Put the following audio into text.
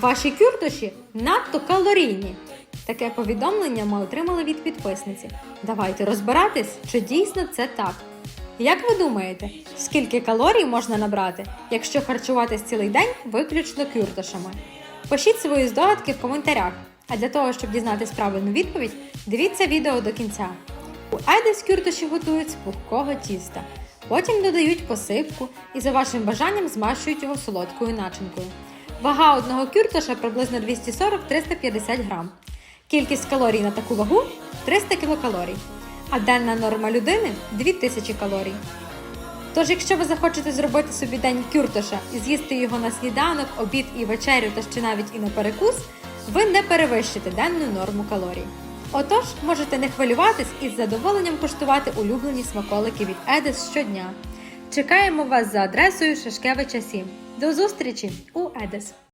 Ваші кюртоші надто калорійні. Таке повідомлення ми отримали від підписниці. Давайте розбиратись, чи дійсно це так. Як ви думаєте, скільки калорій можна набрати, якщо харчуватись цілий день виключно кюртошами? Пишіть свої здогадки в коментарях. А для того, щоб дізнатись правильну відповідь, дивіться відео до кінця. У Едес кюртоші готують з пухкого тіста. Потім додають посипку і за вашим бажанням змащують його солодкою начинкою. Вага одного кюртоша приблизно 240-350 грам. Кількість калорій на таку вагу 300 кілокалорій, а денна норма людини 2000 калорій. Тож, якщо ви захочете зробити собі день кюртоша і з'їсти його на сніданок, обід і вечерю та ще навіть і на перекус, ви не перевищите денну норму калорій. Отож, можете не хвилюватись і з задоволенням куштувати улюблені смаколики від Едес щодня. Чекаємо вас за адресою Шашкевича 7. До зустрічі у Едес!